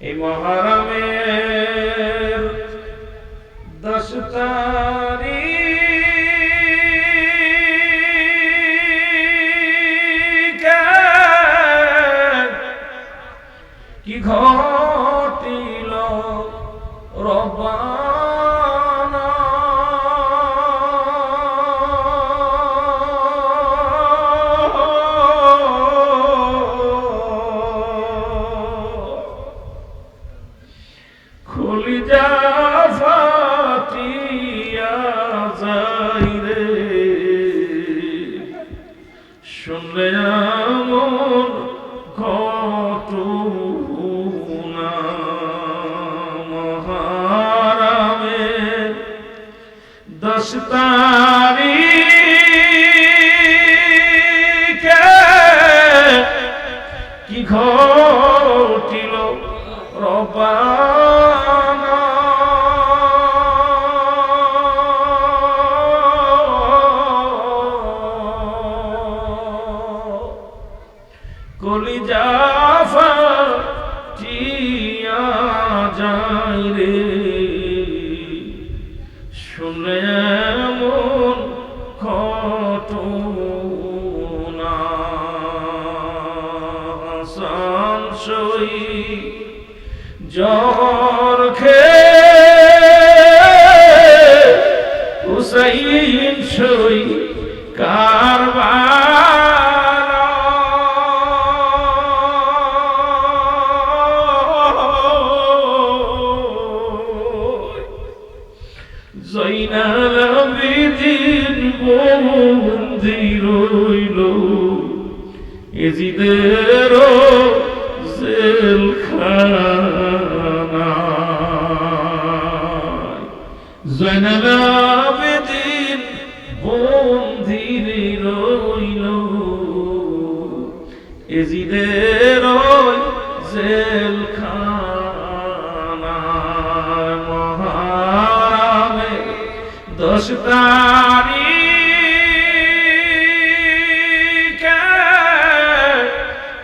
এই মহারামের দশ কি ঘটিল খুলি যা ফাটিয়া যাই রে। শুনলে এমন ঘটনা মহারামে দশ ফাটিয়া যায় রে। শুনে ঘটনা হাসান সই কারবার জৈনাল বিদিন বন্দি রইল এজিদের জেলখানা। জৈনাল বিদিন বন্দি রইল। এজিদের জেলখানা। তারিখে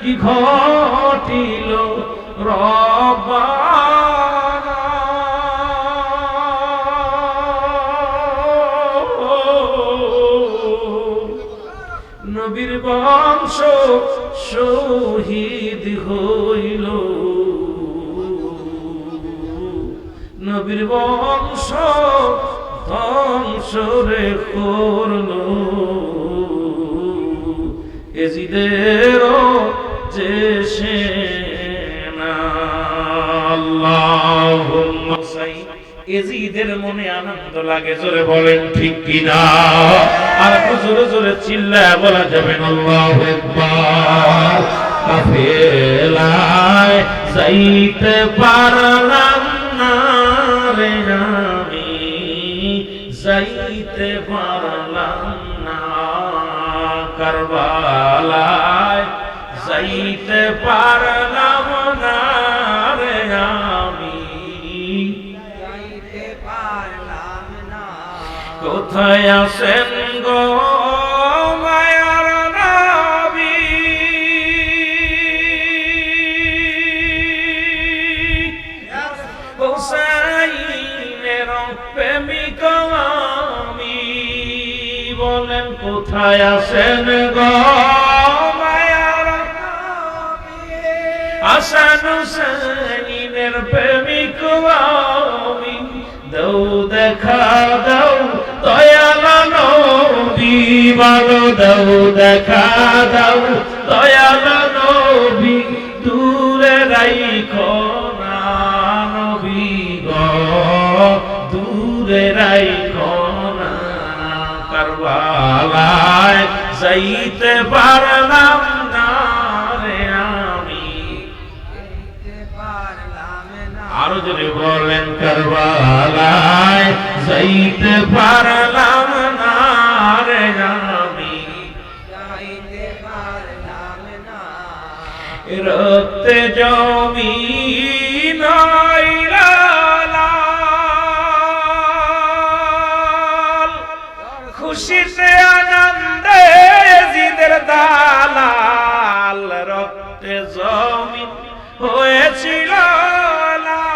কি ঘটিল রবানা নবীর বংশ শহীদ হইল। নবীর বংশ ধ্বংস রে করল এজিদের যে আল্লাহুম্মা এজিদের মনে আনন্দ লাগে, জোরে বলেন ঠিক কিনা? আর জোরে জোরে চিল্লায় বলা যাবে না যাইতে পারলাম না রে আমি যাইতে পারলাম না কারবালায় যাইতে পারলাম না রে আমি। যাইতে পারলাম না। কোথায় আছেন গো মায়ার নবী? হুসাইনের প্রেমিক কোথায় আছেন গো মায়ার আসান হুসাইনের প্রেমিক আমি। দৌ দেখা, দাও দয়াল নবী, বলো দৌ দেখা, দাও দয়াল নবী। দূরে রাইখো নবী গো, দূরে রাইখো কারবালায় যাইতে পারলাম না রে আমি। আরও যদি বলেন কারবালায় যাইতে পারলাম না রে আমি। রক্তে জমি খুশিতে আনন্দে জিদের দালাল রক্তে জমিন হয়েছিল লাল।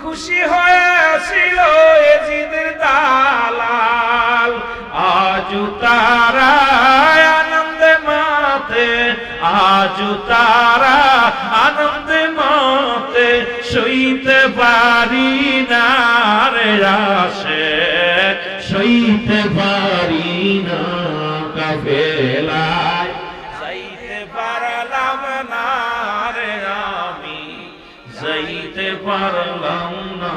খুশি হয়েছিল এজিদের দালাল। আজু তারা আনন্দে মাতে আজু তারা আনন্দে মাতে, সইতে পারি না রে আস সইতে পারি না কাফেলায়। যাইতে পারলাম না রে আমি যাইতে পারলাম না।